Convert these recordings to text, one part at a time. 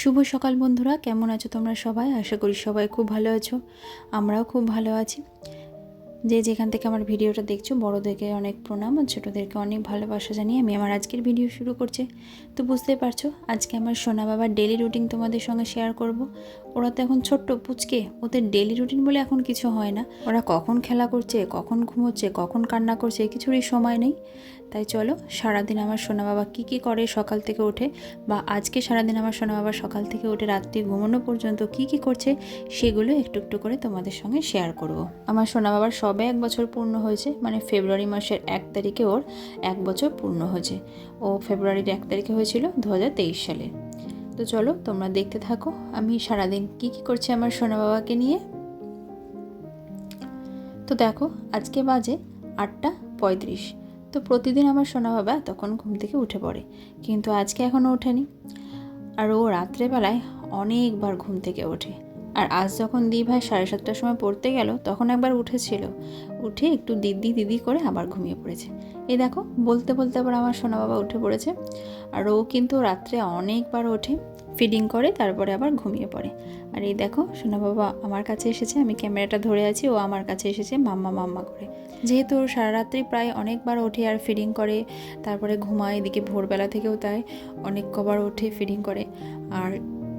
শুভ সকাল বন্ধুরা, কেমন আছো তোমরা সবাই? আশা করি সবাই খুব ভালো আছো, আমরাও খুব ভালো আছি। যে যেখান থেকে আমার ভিডিওটা দেখছ, বড়োদেরকে অনেক প্রণাম আর ছোটোদেরকে অনেক ভালোবাসা জানিয়ে আমি আমার আজকের ভিডিও শুরু করছি। তো বুঝতেই পারছ, আজকে আমার সোনা বাবার ডেলি রুটিন তোমাদের সঙ্গে শেয়ার করব। ওরা তো এখন ছোট্ট পুচকে, ওদের ডেলি রুটিন বলে এখন কিছু হয় না। ওরা কখন খেলা করছে, কখন ঘুমোচ্ছে, কখন কান্না করছে, কিছুরই সময় নেই। তাই চলো, সারাদিন আমার সোনা বাবা কী কী করে সকাল থেকে ওঠে বা আজকে সারাদিন আমার সোনা বাবা সকাল থেকে উঠে রাত্রি ঘুমানো পর্যন্ত কি কি করছে, সেগুলো একটু একটু করে তোমাদের সঙ্গে শেয়ার করব। আমার সোনা বাবার সবে এক বছর পূর্ণ হয়েছে মানে ফেব্রুয়ারি মাসের এক তারিখে ওর এক বছর পূর্ণ হয়েছে। ও ফেব্রুয়ারির এক তারিখে হয়েছিল দু হাজার তেইশ সালে। তো চলো, তোমরা দেখতে থাকো, আমি সারাদিন কি কি করছি আমার সোনা বাবাকে নিয়ে। তো দেখো, আজকে বাজে আটটা পঁয়ত্রিশ। তো প্রতিদিন আমার সোনা বাবা তখন ঘুম থেকে উঠে পড়ে, কিন্তু আজকে এখনও ওঠেনি। আর ও রাত্রেবেলায় অনেকবার ঘুম থেকে ওঠে। আর আজ যখন দি ভাই সাড়ে সাতটার সময় পড়তে গেল, তখন একবার উঠেছিল। উঠে একটু দিদি দিদি করে আবার ঘুমিয়ে পড়েছে। এই দেখো, বলতে বলতে আবার আমার সোনা বাবা উঠে পড়েছে। আর ও কিন্তু রাত্রে অনেকবার ওঠে। ফিডিং করে, তারপরে আবার ঘুমিয়ে পড়ে। আর এই দেখো, সোনা বাবা আমার কাছে এসেছে, আমি ক্যামেরাটা ধরে আছি, ও আমার কাছে এসেছে, মাম্মা মাম্মা করে। যেহেতু সারা রাত্রি প্রায় অনেকবার ওঠে আর ফিডিং করে, তারপরে ঘুমায়, এদিকে ভোরবেলা থেকেও তাই অনেক কবার ওঠে ফিডিং করে। আর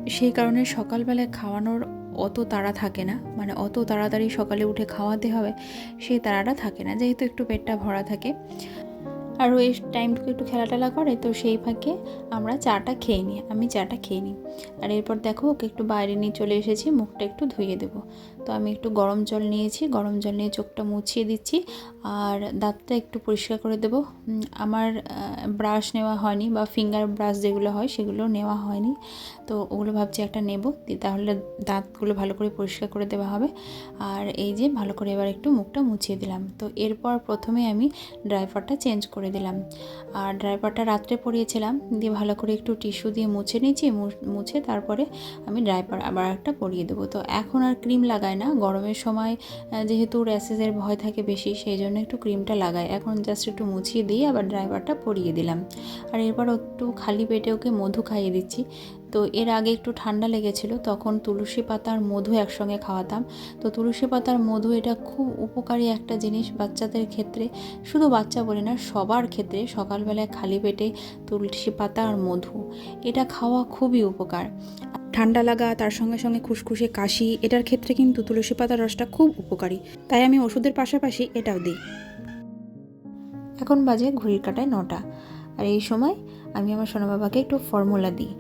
সেই কারণে সকালবেলায় খাওয়ানোর অত তাড়া থাকে না মানে অত তাড়াতাড়ি সকালে উঠে খাওয়াতে হবে, সেই তাড়াটা থাকে না, যেহেতু একটু পেটটা ভরা থাকে। আর ওই টাইমটুকু একটু খেলা টেলা করে, তো সেই ফাঁকে আমরা চাটা খেয়ে নিই, আমি চাটা খেয়ে নিই। আর এরপর দেখো, ওকে একটু বাইরে নিয়ে চলে এসেছি, মুখটা একটু ধুয়ে দেবো। তো আমি একটু গরম জল নিয়েছি, গরম জল নিয়ে চোখটা মুছিয়ে দিচ্ছি, আর দাঁতটা একটু পরিষ্কার করে দেবো। আমার ব্রাশ নেওয়া হয়নি, বা ফিঙ্গার ব্রাশ যেগুলো হয়, সেগুলো নেওয়া হয়নি। তো ওগুলো ভাবছি একটা নেব তাহলে দাঁতগুলো ভালো করে পরিষ্কার করে দেওয়া হবে। আর এই যে ভালো করে এবার একটু মুখটা মুছিয়ে দিলাম। তো এরপর প্রথমে আমি ড্রাইভারটা চেঞ্জ করে দিলাম। আর ড্রাইভারটা রাত্রে পরিয়েছিলাম। দিয়ে ভালো করে একটু টিস্যু দিয়ে মুছে নিয়েছি। মুছে তারপরে আমি ড্রাইভার আবার একটা পরিয়ে দেবো। তো এখন আর ক্রিম লাগায় না। গরমের সময় যেহেতু র্যাসেসের ভয় থাকে বেশি, সেই জন্য একটু ক্রিমটা লাগাই এখন জাস্ট একটু মুছিয়ে দিয়ে আবার ড্রাইভারটা পরিয়ে দিলাম। আর এরপর একটু খালি পেটে ওকে মধু খাইয়ে দিচ্ছি। তো এর আগে একটু ঠান্ডা লেগেছিল তখন তুলসী পাতার মধু একসঙ্গে খাওয়াতাম। তো তুলসী পাতার মধু এটা খুব উপকারী একটা জিনিস বাচ্চাদের ক্ষেত্রে। শুধু বাচ্চা বলে না সবার ক্ষেত্রে সকালবেলায় খালি পেটে তুলসী পাতা আর মধু এটা খাওয়া খুবই উপকার। ঠান্ডা লাগা তার সঙ্গে সঙ্গে খুসখুসে কাশি এটার ক্ষেত্রে কিন্তু তুলসী পাতার রসটা খুব উপকারী। তাই আমি ওষুধের পাশাপাশি এটাও দিই। এখন বাজে ঘড়ির কাটায় নটা আর এই সময় আমি আমার সোনা বাবাকে একটু ফর্মুলা দিই।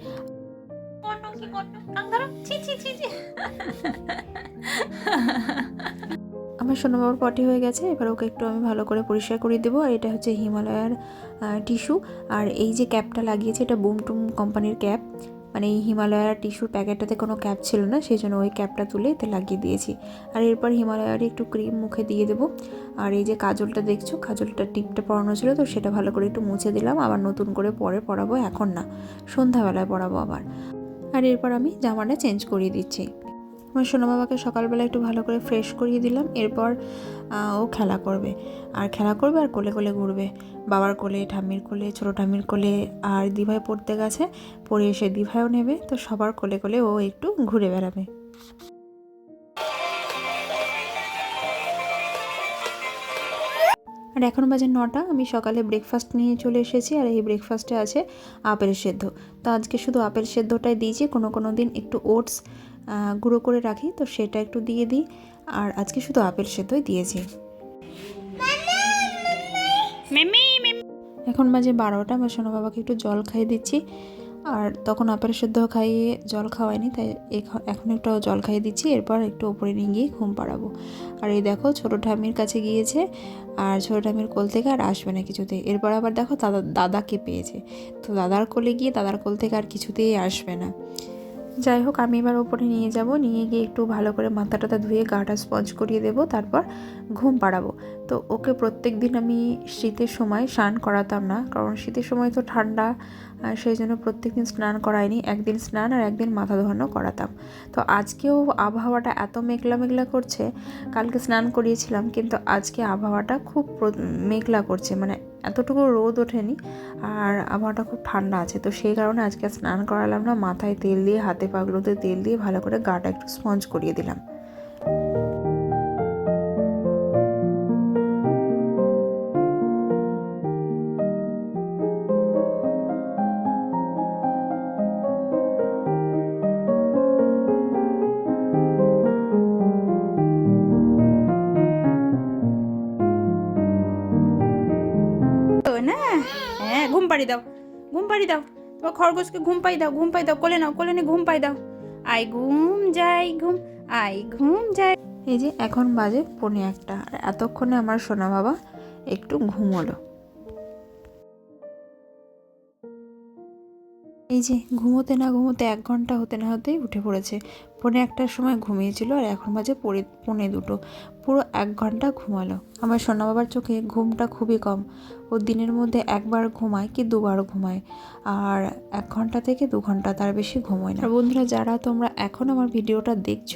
আমার সোনা বাবার পটি হয়ে গেছে, এবার ওকে একটু আমি ভালো করে পরিষ্কার করে দেবো। আর এটা হচ্ছে হিমালয়ার টিস্যু আর এই যে ক্যাপটা লাগিয়েছে, এটা বুম টুম কোম্পানির ক্যাপ মানে এই হিমালয়ার টিস্যুর প্যাকেটটাতে কোনো ক্যাপ ছিল না সেই জন্য ওই ক্যাপটা তুলে এতে লাগিয়ে দিয়েছি। আর এরপর হিমালয়ার একটু ক্রিম মুখে দিয়ে দেবো। আর এই যে কাজলটা দেখছ কাজলটা টিপটা পরানো ছিল, তো সেটা ভালো করে একটু মুছে দিলাম। আবার নতুন করে পরে পরাবো, এখন না। সন্ধ্যাবেলায় পরাবো আবার। আর এরপর আমি জামাটা চেঞ্জ করিয়ে দিচ্ছি। আমার সোনা বাবাকে সকালবেলা একটু ভালো করে ফ্রেশ করিয়ে দিলাম, এরপর ও খেলা করবে। আর খেলা করবে আর কোলে কোলে ঘুরবে। বাবার কোলে, ঠাম্মির কোলে, ছোটো ঠাম্মির কোলে আর দিভায় পড়তে গেছে, পড়ে এসে দিভাইও নেবে, তো সবার কোলে কোলে ও একটু ঘুরে বেড়াবে। আর এখন বাজে নটা আমি সকালে ব্রেকফাস্ট নিয়ে চলে এসেছি আর এই ব্রেকফাস্টে আছে আপেল সেদ্ধ। তো আজকে শুধু আপেল সেদ্ধটাই দিয়েছি কোনো কোনো দিন একটু ওটস গুঁড়ো করে রাখি তো সেটা একটু দিয়ে দিই। আর আজকে শুধু আপেল সেদ্ধই দিয়েছি। এখন বাজে বারোটা বা সোনা বাবাকে একটু জল খাইয়ে দিচ্ছি। আর তখন আপেল সেদ্ধ খাইয়ে জল খাওয়াইনি, তাই এখন একটু জল খাইয়ে দিচ্ছি, এরপর একটু ওপরে নিয়ে গিয়ে ঘুম পাড়াবো। আর এই দেখো ছোটো ঠামির কাছে গিয়েছে, আর ছোটো ঠামির কোল থেকে আর আসবে না কিছুতে এরপর আবার দেখো দাদা, দাদাকে পেয়েছে। তো দাদার কোলে গিয়ে দাদার কোল থেকে আর কিছুতেই আসবে না। যাই হোক, আমি এবার ওপরে নিয়ে যাব, নিয়ে গিয়ে একটু ভালো করে মাথা টাথা ধুয়ে গাটা স্পঞ্জ করিয়ে দেবো, তারপর ঘুম পাড়াবো। তো ওকে প্রত্যেক দিন আমি শীতের সময় স্নান করাতাম না, কারণ শীতের সময় তো ঠান্ডা সেই জন্য প্রত্যেক দিন স্নান করাইনি। একদিন স্নান আর একদিন মাথা ধোয়ানো করাতাম। তো আজকেও আবহাওয়াটা এত মেঘলা মেঘলা করছে, কালকে স্নান করিয়েছিলাম, কিন্তু আজকে আবহাওয়াটা খুব মেঘলা করছে মানে এতটুকু রোদ ওঠেনি আর আবহাওয়াটা খুব ঠান্ডা আছে। তো সেই কারণে আজকে স্নান করালাম না, মাথায় তেল দিয়ে, হাতে পাগুলোতে তেল দিয়ে ভালো করে গাটা একটু স্পঞ্জ করিয়ে দিলাম। পাড়ি দাও। তোমার খরগোশকে ঘুম পাই দাও, ঘুম পাই দাও, কোলে নাও, কোলে নিয়ে ঘুম পাই দাও। আই ঘুম, যাই ঘুম আই ঘুম, যাই। এই যে এখন বাজে পৌনে একটা, আর এতক্ষণে আমার সোনা বাবা একটু ঘুমোলো। এই যে ঘুমোতে না ঘুমোতে এক ঘণ্টা হতে না হতেই উঠে পড়েছে। পৌনে একটার সময় ঘুমিয়েছিল আর এখন বাজে পৌনে পৌনে দুটো। পুরো এক ঘণ্টা ঘুমালো। আমার সোনা বাবার চোখে ঘুমটা খুবই কম। ও দিনের মধ্যে একবার ঘুমায় কি দুবার ঘুমায়। আর এক ঘণ্টা থেকে দু ঘণ্টা তার বেশি ঘুমোয় না। বন্ধুরা, যারা তোমরা এখন আমার ভিডিওটা দেখছ,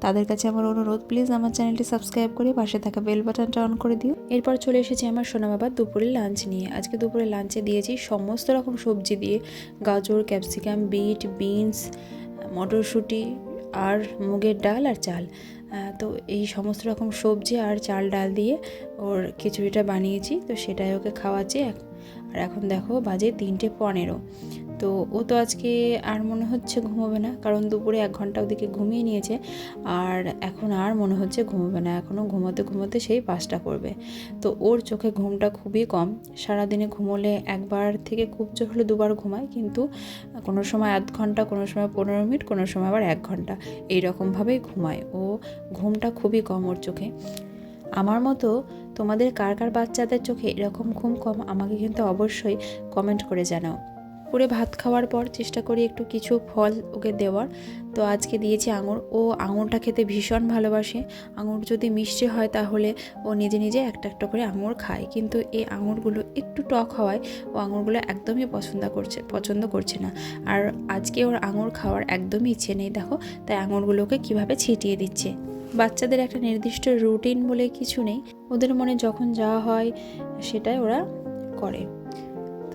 তাদের কাছে আমার অনুরোধ প্লিজ আমার চ্যানেলটি সাবস্ক্রাইব করে পাশে থাকা বেল বাটনটা অন করে দিও। এরপর চলে এসেছি আমার সোনা বাবার দুপুরের লাঞ্চ নিয়ে। আজকে দুপুরে লাঞ্চে দিয়েছি সমস্ত রকম সবজি দিয়ে গাজর ক্যাপসিকাম বিট বিনস মটরশুঁটি, আর মুগের ডাল আর চাল। তো এই সমস্ত রকম সবজি আর চাল, ডাল দিয়ে ওর খিচুড়িটা বানিয়েছি। তো সেটাই ওকে খাওয়াচ্ছি। আর এখন দেখো বাজে তিনটে পনেরো। তো ও তো আজকে আর মনে হচ্ছে ঘুমোবে না, কারণ দুপুরে এক ঘণ্টা ওদিকে ঘুমিয়ে নিয়েছে। আর এখন আর মনে হচ্ছে ঘুমোবে না এখনও ঘুমোতে ঘুমোতে সেই পাঁচটা করবে তো ওর চোখে ঘুমটা খুবই কম। সারাদিনে ঘুমোলে একবার থেকে খুব জোর হলে দুবার ঘুমায়, কিন্তু কোনো সময় আধ ঘণ্টা, কোনো সময় পনেরো মিনিট, কোনো সময় আবার এক ঘণ্টা। এই রকমভাবেই ঘুমায়। ও ঘুমটা খুবই কম ওর চোখে। আমার মতো তোমাদের কার কার বাচ্চাদের চোখে এরকম ঘুম কম, আমাকে কিন্তু অবশ্যই কমেন্ট করে জানাও। পুরে ভাত খাওয়ার পর চেষ্টা করি একটু কিছু ফল ওকে দেওয়ার। তো আজকে দিয়েছি আঙুর। ও আঙুরটা খেতে ভীষণ ভালোবাসে। আঙুর যদি মিষ্টি হয় তাহলে ও নিজে নিজে একটা একটা করে আঙুর খায়। কিন্তু এই আঙুরগুলো একটু টক হওয়ায় ও আঙুরগুলো একদমই পছন্দ করছে পছন্দ করছে না। আর আজকে ওর আঙুর খাওয়ার একদমই ইচ্ছে নেই, দেখো। তাই আঙুরগুলোকে কীভাবে ছিটিয়ে দিচ্ছে। বাচ্চাদের একটা নির্দিষ্ট রুটিন বলে কিছু নেই। ওদের মনে যখন যাওয়া হয় সেটাই ওরা করে।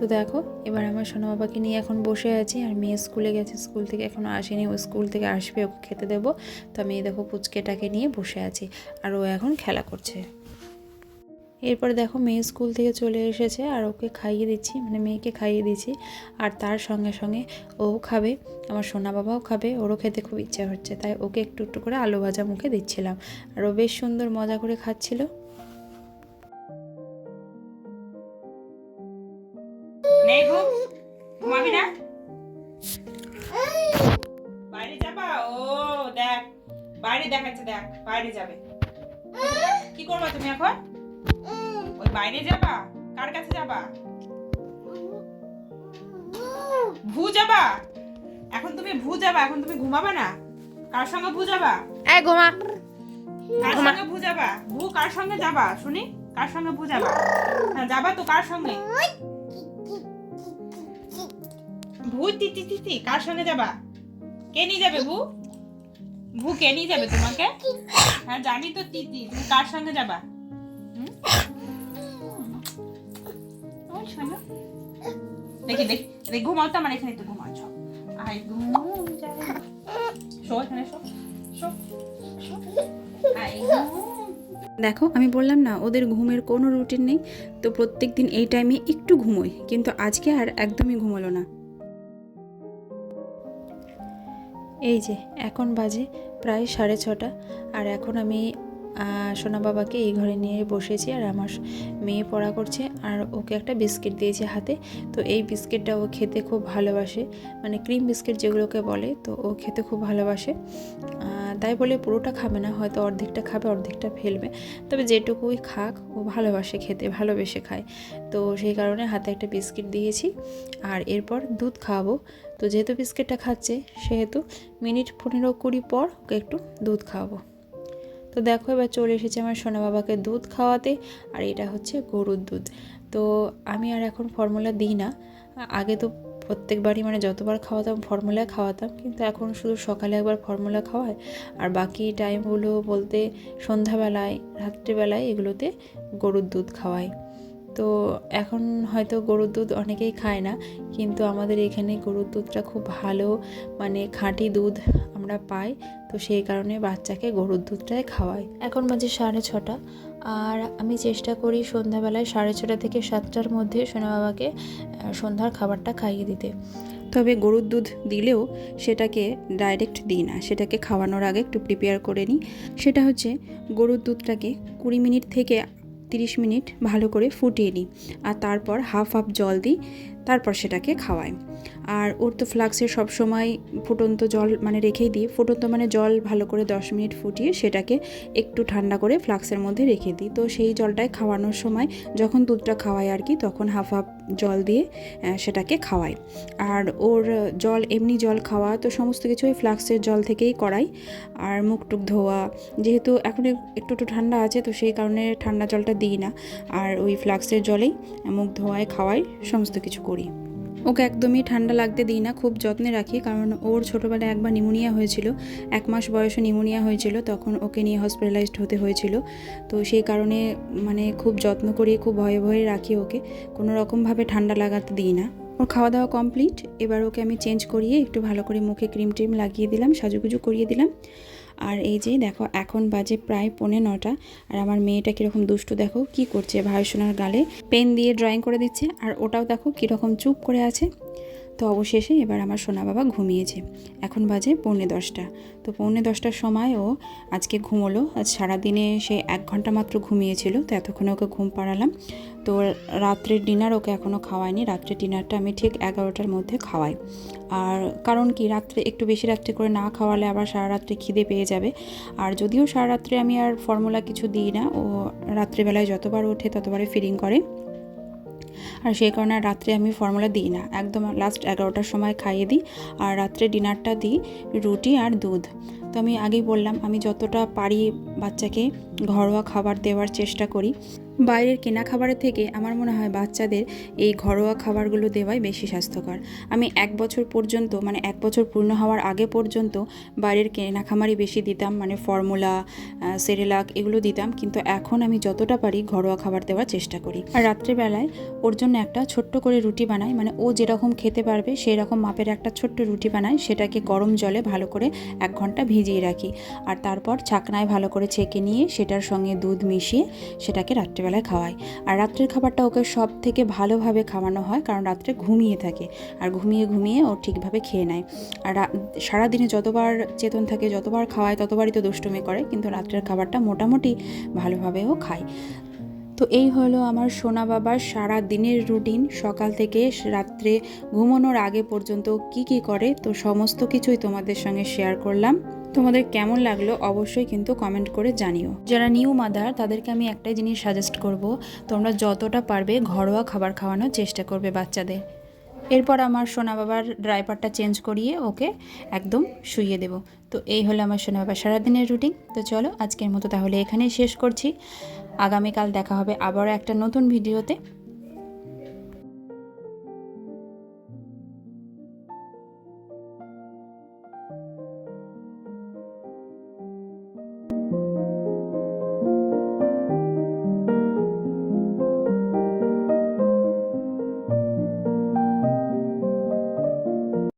তো দেখো, এবার আমার সোনা বাবাকে নিয়ে এখন বসে আছি আর মেয়ে স্কুলে গেছে, স্কুল থেকে এখনও আসেনি, ও স্কুল থেকে আসবে, ওকে খেতে দেবো। তো আমি দেখো পুচকেটাকে নিয়ে বসে আছি আর ও এখন খেলা করছে। এরপরে দেখো মেয়ে স্কুল থেকে চলে এসেছে আর ওকে খাইয়ে দিচ্ছি মানে মেয়েকে খাইয়ে দিচ্ছি। আর তার সঙ্গে সঙ্গে ও খাবে, আমার সোনা বাবাও খাবে, ওরও খেতে খুব ইচ্ছা হচ্ছে, তাই ওকে একটু একটু করে আলু ভাজা মুখে দিচ্ছিলাম। আর ও বেশ সুন্দর মজা করে খাচ্ছিল। যাবে। কি করবা তুমি এখন? ওই বাইরে যাবা? কার কাছে যাবা? ভু যাবা? এখন তুমি ভু যাবা এখন তুমি ঘুমাবে না? কার সঙ্গে ভু যাবা? এই ঘুমা। কার সঙ্গে ভু যাবা? ভু কার সঙ্গে যাবা? শুনি কার সঙ্গে ভু যাবা? হ্যাঁ যাবা তো কার সঙ্গে? ভু তিতি তিতি কার সঙ্গে যাবা? কে নিয়ে যাবে ভু ভু কে নিয়ে যাবে তোমাকে? হ্যাঁ জানি তো তিতি, তুমি কার সঙ্গে যাবা। দেখি দেখি দেখি, ঘুমাও তো আমার এখানে একটু ঘুমাও। আই ঘুম শো, এখানে শো দেখো, আমি বললাম না, ওদের ঘুমের কোনো রুটিন নেই, তো প্রত্যেক দিন এই টাইমে একটু ঘুমোয় কিন্তু আজকে আর একদমই ঘুমোলো না। এই যে, এখন বাজে প্রায় সাড়ে ছটা আর এখন আমি সোনা বাবাকে এই ঘরে নিয়ে বসেছি আর আমার মেয়ে পড়া করছে আর ওকে একটা বিস্কিট দিয়েছি হাতে। তো এই বিস্কিটটা ও খেতে খুব ভালোবাসে। মানে ক্রিম বিস্কিট যেগুলোকে বলে, তো ও খেতে খুব ভালোবাসে। তাই বলে পুরোটা খাবে না, হয়তো অর্ধেকটা খাবে, অর্ধেকটা ফেলবে। তবে যেটুকুই খাক, ও ভালোবাসে খেতে, ভালোবেসে খায়। তো সেই কারণে হাতে একটা বিস্কিট দিয়েছি আর এরপর দুধ খাওয়াবো। তো যেহেতু বিস্কিটটা খাচ্ছে, সেহেতু মিনিট পনেরো কুড়ি পর ওকে একটু দুধ খাওয়াবো। তো দেখো এবার চলে এসেছে আমার সোনা বাবাকে দুধ খাওয়াতে, আর এটা হচ্ছে গরুর দুধ। তো আমি আর এখন ফর্মুলা দিই না। আগে তো প্রত্যেকবারই মানে যতবার খাওয়াতাম ফর্মুলা খাওয়াতাম, কিন্তু এখন শুধু সকালে একবার ফর্মুলা খাওয়ায়, আর বাকি টাইমগুলো বলতে সন্ধ্যাবেলায়, রাত্রিবেলায় এগুলোতে গরুর দুধ খাওয়াই তো এখন হয়তো গরুর দুধ অনেকেই খায় না কিন্তু আমাদের এখানে গরুর দুধটা খুব ভালো মানে খাঁটি দুধ আমরা পাই তো সেই কারণে বাচ্চাকে গরুর দুধটাই খাওয়াই। এখন বাজে সাড়ে ছটা আর আমি চেষ্টা করি সন্ধ্যাবেলায় সাড়ে ছটা থেকে সাতটার মধ্যে সোনা বাবাকে সন্ধ্যার খাবারটা খাইয়ে দিতে। তবে গরুর দুধ দিলেও সেটাকে ডাইরেক্ট দিই না সেটাকে খাওয়ানোর আগে একটু প্রিপেয়ার করে নিই। সেটা হচ্ছে গরুর দুধটাকে কুড়ি মিনিট থেকে তিরিশ মিনিট ভালো করে ফুটিয়ে নিই আর তারপর হাফ হাফ জল দিই, তারপর সেটাকে খাওয়াই। আর ওর তো ফ্লাক্সে সবসময় ফুটন্ত জল মানে রেখেই দিই। ফুটন্ত মানে জল ভালো করে দশ মিনিট ফুটিয়ে সেটাকে একটু ঠান্ডা করে ফ্লাক্সের মধ্যে রেখে দিই। তো সেই জলটাই খাওয়ানোর সময় যখন দুধটা খাওয়াই আর কি, তখন হাফ হাফ জল দিয়ে সেটাকে খাওয়াই। আর ওর জল, এমনি জল খাওয়া তো সমস্ত কিছু ওই ফ্লাক্সের জল থেকেই করাই। আর মুখ টুক ধোয়া, যেহেতু এখন একটু একটু ঠান্ডা আছে, তো সেই কারণে ঠান্ডা জলটা দিই না। আর ওই ফ্লাক্সের জলেই মুখ ধোয়ায় খাওয়াই সমস্ত কিছু করি। ওকে একদমই ঠান্ডা লাগতে দিই না, খুব যত্নে রাখি, কারণ ওর ছোটোবেলায় একবার নিমোনিয়া হয়েছিল, এক মাস বয়সে নিমোনিয়া হয়েছিল, তখন ওকে নিয়ে হসপিটালাইজড হতে হয়েছিল। তো সেই কারণে মানে খুব যত্ন করি, খুব ভয়ে ভয়ে রাখি ওকে, কোনো রকমভাবে ঠান্ডা লাগাতে দিই না। ওর খাওয়া দাওয়া কমপ্লিট এবার ওকে আমি চেঞ্জ করিয়ে একটু ভালো করে মুখে ক্রিম ট্রিম লাগিয়ে দিলাম, সাজুগুজু করিয়ে দিলাম। আর এই যে দেখো, এখন বাজে প্রায় পৌনে নটা আর আমার মেয়েটা কীরকম দুষ্টু দেখো কি করছে ভাইসোনার গালে। পেন দিয়ে ড্রয়িং করে দিচ্ছে, আর ওটাও দেখো কীরকম চুপ করে আছে। তো অবশেষে এবার আমার সোনা বাবা ঘুমিয়েছে। এখন বাজে পৌনে দশটা। তো পৌনে দশটার সময় ও আজকে ঘুমোলো। আজ সারাদিনে সে এক ঘণ্টা মাত্র ঘুমিয়েছিল, তো এতক্ষণে ওকে ঘুম পাড়ালাম। তো রাত্রের ডিনার ওকে এখনও খাওয়াইনি রাত্রের ডিনারটা আমি ঠিক এগারোটার মধ্যে খাওয়াই। আর কারণ কি, রাত্রে একটু বেশি রাত্রে করে না খাওয়ালে আবার সারা রাত্রে খিদে পেয়ে যাবে। আর যদিও সারা রাত্রে আমি আর ফর্মুলা কিছু দিই না, ও রাত্রেবেলায় যতবার ওঠে ততবারে ফিডিং করে। আর সেই কারণে রাত্রে আমি ফর্মুলা দিই না। একদম লাস্ট এগারোটার সময় খাইয়ে দিই আর রাত্রে ডিনারটা দিই রুটি আর দুধ। তো আমি আগেই বললাম, আমি যতটা পারি বাচ্চাকে ঘরোয়া খাবার দেওয়ার চেষ্টা করি। বাইরের কেনা খাবারের থেকে আমার মনে হয় বাচ্চাদের এই ঘরোয়া খাবারগুলো দেওয়াই বেশি স্বাস্থ্যকর। আমি এক বছর পর্যন্ত মানে এক বছর পূর্ণ হওয়ার আগে পর্যন্ত বাইরের কেনা খামারই বেশি দিতাম মানে ফর্মুলা সেরেলাক এগুলো দিতাম। কিন্তু এখন আমি যতটা পারি ঘরোয়া খাবার দেওয়ার চেষ্টা করি। আর রাত্রেবেলায় ওর জন্য একটা ছোট্ট করে রুটি বানাই। মানে ও যেরকম খেতে পারবে সেই রকম মাপের একটা ছোট্ট রুটি বানাই। সেটাকে গরম জলে ভালো করে এক ঘণ্টা ভিজিয়ে রাখি। আর তারপর ছাকনায় ভালো করে ছেঁকে নিয়ে সেটার সঙ্গে দুধ মিশিয়ে সেটাকে রাত্রেবেলায় খাওয়াই। আর রাত্রের খাবারটা ওকে সব থেকে ভালোভাবে খাওয়ানো হয়, কারণ রাত্রে ঘুমিয়ে থাকে। আর ঘুমিয়ে ঘুমিয়ে ও ঠিকভাবে খেয়ে নেয়। আর সারাদিনে যতবার চেতন থাকে, যতবার খাওয়ায়, ততবারই তো দুষ্টুমি করে। কিন্তু রাত্রের খাবারটা মোটামুটি ভালোভাবেও খায়। তো এই হলো আমার সোনা বাবার সারা দিনের রুটিন। সকাল থেকে রাত্রে ঘুমানোর আগে পর্যন্ত কি কি করে, তো সমস্ত কিছুই তোমাদের সঙ্গে শেয়ার করলাম। তোমাদের কেমন লাগল অবশ্যই কিন্তু কমেন্ট করে জানিও। যারা নিউ মাদার তাদেরকে আমি একটাই জিনিস সাজেস্ট করব, তোমরা যতটা পারবে ঘরোয়া খাবার খাওয়ানোর চেষ্টা করবে বাচ্চাদের। এরপর আমার সোনা বাবার ড্রাইভারটা চেঞ্জ করিয়ে ওকে একদম শুইয়ে দেব। তো এই হলো আমার শোনা বাবা সারাদিনের রুটিন তো চলো আজকের মতো তাহলে এখানেই শেষ করছি। আগামীকাল দেখা হবে আবারও একটা নতুন ভিডিওতে